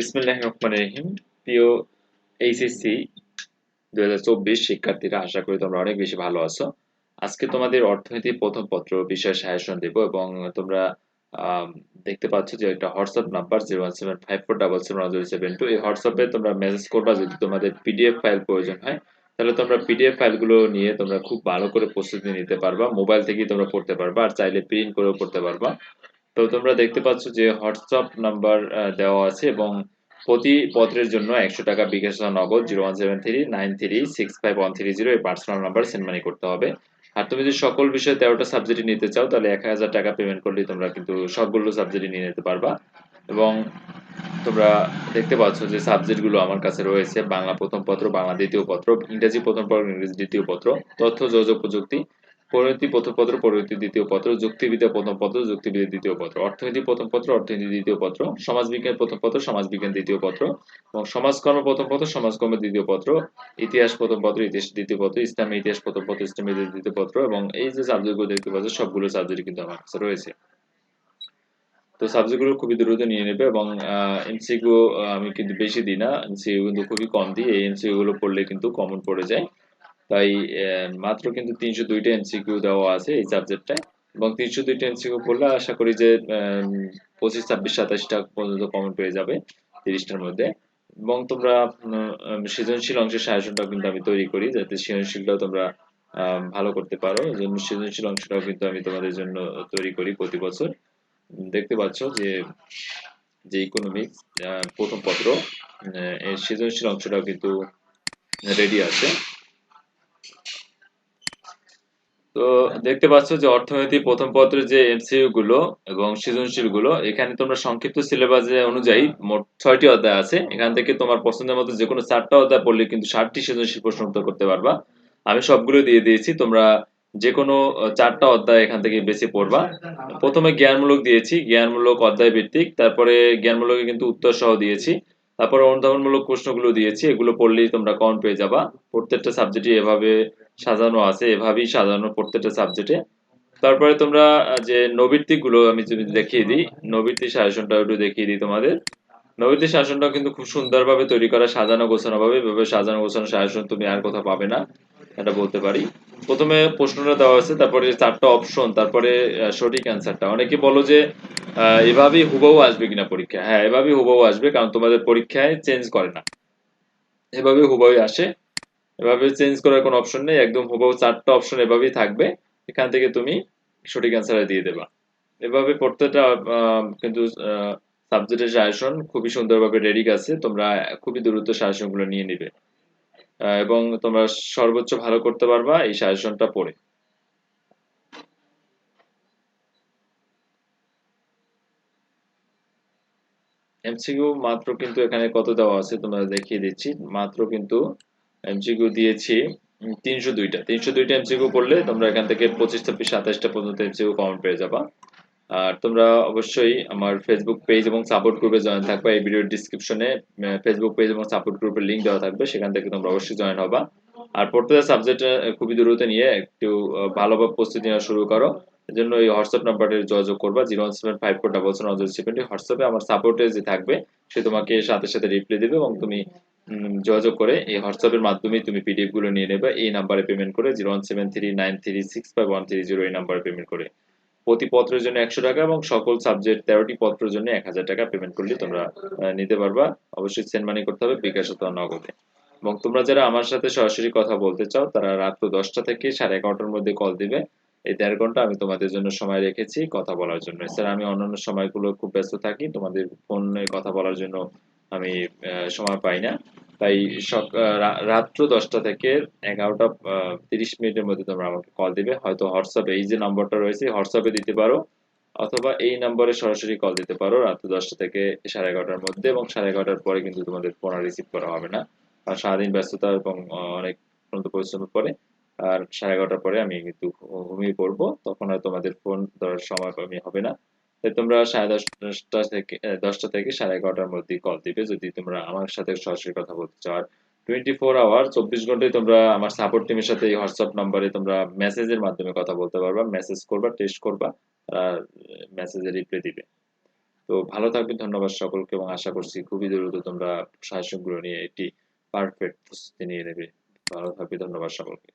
বিসমিল্লাহ রহমান রহিম। প্রিয় এইচএসসি দুই হাজার চব্বিশ শিক্ষার্থীরা, আশা করি তোমরা অনেক বেশি ভালো আছো। আজকে তোমাদের প্রথম পত্র দেব এবং তোমরা দেখতে পাচ্ছ যে একটা WhatsApp number zero one seven five four double seven one seven two এই হোয়াটসঅ্যাপে তোমরা মেসেজ করবা যদি তোমাদের পিডিএফ ফাইল প্রয়োজন হয়, তাহলে তোমরা পিডিএফ ফাইলগুলো নিয়ে তোমরা খুব ভালো করে প্রস্তুতি নিতে পারবা। মোবাইল থেকেই তোমরা পড়তে পারবা, আর চাইলে প্রিন্ট করেও পড়তে পারবা। তো তোমরা দেখতে পাচ্ছ যে হোয়াটসঅ্যাপ নাম্বার দেওয়া আছে এবং প্রতি পত্রের জন্য একশো টাকা bKash Nagad zero one seven three nine three six five one three zero এই পার্সোনাল নাম্বার সেন্ড মানি করতে হবে। আর তুমি যদি সকল বিষয়ে তেরোটা সাবজেক্ট নিতে চাও, তাহলে এক হাজার টাকা পেমেন্ট করলে তোমরা কিন্তু সবগুলো সাবজেক্ট নিয়ে নিতে পারবা। এবং তোমরা দেখতে পাচ্ছ যে সাবজেক্টগুলো আমার কাছে রয়েছে। বাংলা প্রথম পত্র, বাংলা দ্বিতীয় পত্র, ইংরেজি প্রথম পত্র, ইংরেজি দ্বিতীয় পত্র, তথ্য, যোগাযোগ প্রযুক্তি পরিণতি প্রথম পত্র পরিণতি দ্বিতীয় পত্র, যুক্তিবিদ্যা প্রথম পত্র, যুক্তিবিদ্যা দ্বিতীয় পত্র। অর্থনীতি প্রথম পত্র, অর্থনীতি দ্বিতীয় পত্র। সমাজবিজ্ঞান প্রথম পত্র, সমাজবিজ্ঞান দ্বিতীয় পত্র। এবং সমাজকর্ম প্রথম পত্র, সমাজকর্ম দ্বিতীয় পত্র। ইতিহাস প্রথম পত্র, ইতিহাস দ্বিতীয় পত্র। ইসলামী ইতিহাস প্রথম পত্র, ইসলামী দ্বিতীয় পত্র। এবং এই যে সাবজেক্টগুলো দেখতে পাচ্ছ, সবগুলো সাবজেক্ট কিন্তু আমার কাছে রয়েছে। তো সাবজেক্টগুলো খুবই দ্রুত নিয়ে নেবে এবং এমসিকিউ আমি কিন্তু বেশি দিই না। এমসিকিউ কিন্তু খুবই কম দিই। এই এমসিকিউ গুলো পড়লে কিন্তু কমন পড়ে যায়। তাই মাত্র কিন্তু তিনশো দুইটা এমসিকিউ দেওয়া আছে এই সাবজেক্টটায় এবং তিনশো দুইটা এমসিকিউ পড়লে আশা করি যে পঁচিশ, ছাব্বিশ, সাতাশটা পর্যন্ত কমন পেয়ে যাবে তিরিশটার মধ্যে। এবং তোমরা সৃজনশীল অংশের সাজেশনটাও কিন্তু আমি তৈরি করি যাতে সৃজনশীলটাও তোমরা ভালো করতে পারো। জন্য সৃজনশীল অংশটাও কিন্তু আমি তোমাদের জন্য তৈরি করি প্রতি বছর। দেখতে পাচ্ছ যে যে ইকোনমিক্স প্রথম পত্র সৃজনশীল অংশটাও কিন্তু রেডি আছে। তো দেখতে পাচ্ছ যে অর্থনীতি প্রথম পত্রের যে এমসিইউ গুলো এবং সৃজনশীলগুলো, এখানে তোমরা সংক্ষিপ্ত সিলেবাস অনুযায়ী মোট ছয়টি অধ্যায় আছে। এখান থেকে তোমার পছন্দের মতো যে কোনো চারটা অধ্যায় পড়লে কিন্তু ষাটটি সৃজনশীল প্রশ্ন উত্তর করতে পারবা। আমি সবগুলো দিয়ে দিয়েছি, তোমরা যে কোনো চারটা অধ্যায় এখান থেকে বেছে পড়বা। প্রথমে জ্ঞানমূলক দিয়েছি, জ্ঞানমূলক অধ্যায় ভিত্তিক, তারপরে জ্ঞানমূলকে কিন্তু উত্তর সহ দিয়েছি, তারপরে অনুধাবনমূলক প্রশ্নগুলো দিয়েছি, এগুলো পড়লেই তোমরা কমন পেয়ে যাবা। প্রত্যেকটা সাবজেক্টই এভাবে সাজানো আছে, এভাবেই সাজানো প্রত্যেকটা সাবজেক্টে তারপরে তোমরা যে নবৃত্তিকগুলো আমি যদি দেখিয়ে দিই, নবৃত্তি শাসনটা একটু দেখিয়ে দিই তোমাদের। নবৃত্তি শাসনটা কিন্তু খুব সুন্দরভাবে তৈরি করা, সাজানো গোছানো ভাবে এভাবে সাজানো গোছানো শাসন তুমি আর কোথাও পাবে না, এটা বলতে পারি। প্রথমে প্রশ্নটা দেওয়া আছে, তারপরে চারটা অপশন তারপরে সঠিক অ্যান্সারটা অনেকে বলো যে এভাবেই হুবহু আসবে কিনা পরীক্ষা? হ্যাঁ এভাবেই হুবহু আসবে, কারণ তোমাদের পরীক্ষায় চেঞ্জ করে না। এভাবে হুবহু আসে। এভাবে চেঞ্জ করার কোনো অপশন নেই, একদম হুবহু চারটা অপশন এভাবেই থাকবে। এখান থেকে তুমি সঠিক অ্যান্সার দিয়ে দেবা। এভাবে প্রত্যেকটা কিন্তু সাবজেক্টের সাজেশন খুবই সুন্দরভাবে রেডি আছে। তোমরা খুবই দ্রুত সাজেশনগুলো নিয়ে নিবে। এবং তোমরা সর্বোচ্চ ভালো করতে পারবা এই সাজেশনটা পড়ে। এমসিকিউ মাত্র কিন্তু এখানে কত দেওয়া আছে তোমরা দেখিয়ে দিচ্ছি। মাত্র কিন্তু এমসিকিউ দিয়েছি তিনশো দুইটা। তিনশো দুইটা এমসিকিউ করলে তোমরা এখান থেকে পঁচিশ, ছাব্বিশ সাতাশটা পর্যন্ত এমসিকিউ কমন পেয়ে যাবা। আর তোমরা অবশ্যই আমার ফেসবুক পেজ এবং সাপোর্ট গ্রুপে জয়েন থাকবে। এই ভিডিওর ডিসক্রিপশনে ফেসবুক পেজ এবং সাপোর্ট গ্রুপের লিঙ্ক দেওয়া থাকবে, সেখান থেকে তোমরা অবশ্যই জয়েন হবা। আর প্রত্যেকটা সাবজেক্ট খুবই দ্রুত নিয়ে একটু ভালোভাবে প্রস্তুতি নেওয়া শুরু করো। জন্য এই হোয়াটসঅ্যাপ নাম্বারে যোগাযোগ করবা, zero one seven five four double seven seventy হোয়াটসঅ্যাপে আমার সাপোর্টে যে থাকবে, সে তোমাকে সাথে সাথে রিপ্লাই দেবে এবং তুমি যোগাযোগ করে এই হোয়াটসঅ্যাপের মাধ্যমে তুমি পিডিএফগুলো নিয়ে নেবে। এই নাম্বারে পেমেন্ট করে zero one seven three nine three six five one three zero এই নাম্বারে পেমেন্ট করে। প্রতি পত্রের জন্য একশো টাকা এবং সকল সাবজেক্ট তেরোটি পত্রের জন্য এক হাজার টাকা পেমেন্ট করলে তোমরা নিতে পারবা। অবশ্যই সেন্ড মানি করতে হবে বিকাশ অথবা নগদে। এবং তোমরা যারা আমার সাথে সরাসরি কথা বলতে চাও, তারা রাত্র দশটা থেকে সাড়ে এগারোটার মধ্যে কল দিবে। এই দেড় ঘণ্টা আমি তোমাদের জন্য সময় রেখেছি কথা বলার জন্য। এছাড়া আমি অন্যান্য সময়গুলো খুব ব্যস্ত থাকি। তোমাদের ফোনে কথা বলার জন্য আমি সময় পাই না। তাই রাত্র দশটা থেকে এগারোটা তিরিশ মিনিটের মধ্যে তোমরা আমাকে কল দিবে। হয়তো হোয়াটসঅ্যাপে এই যে নাম্বারটা রয়েছে হোয়াটসঅ্যাপে দিতে পারো, অথবা এই নাম্বারে সরাসরি কল দিতে পারো রাত্র দশটা থেকে সাড়ে এগারোটার মধ্যে এবং সাড়ে এগারোটার পরে কিন্তু তোমাদের ফোন আর রিসিভ করা হবে না। আর সারাদিন ব্যস্ততা এবং অনেক পরিশ্রমের পরে, আর সাড়ে এগারোটার পরে আমি কিন্তু ঘুমিয়ে পড়ব। তখন আর তোমাদের ফোন ধরার সময় আমি হবে না। তোমরা সাড়ে দশটা থেকে দশটা থেকে সাড়ে এগারোটার মধ্যে কল দিবে। যদি তোমরা আমার সাথে সরাসরি কথা বলতে চাও, আর টোয়েন্টি ফোর আওয়ার চব্বিশ ঘন্টায় তোমরা আমার সাপোর্ট টিমের সাথে এই হোয়াটসঅ্যাপ নাম্বারে তোমরা মেসেজের মাধ্যমে কথা বলতে পারবা মেসেজ করবা টেস্ট করবা, আর মেসেজে রিপ্লাই দিবে। তো ভালো থাকবে, ধন্যবাদ সকলকে, এবং আশা করছি খুবই দ্রুত তোমরা সাজেশনগুলো নিয়ে একটি পারফেক্ট প্রস্তুতি নিয়ে নেবে। ভালো থাকবে, ধন্যবাদ সকলকে।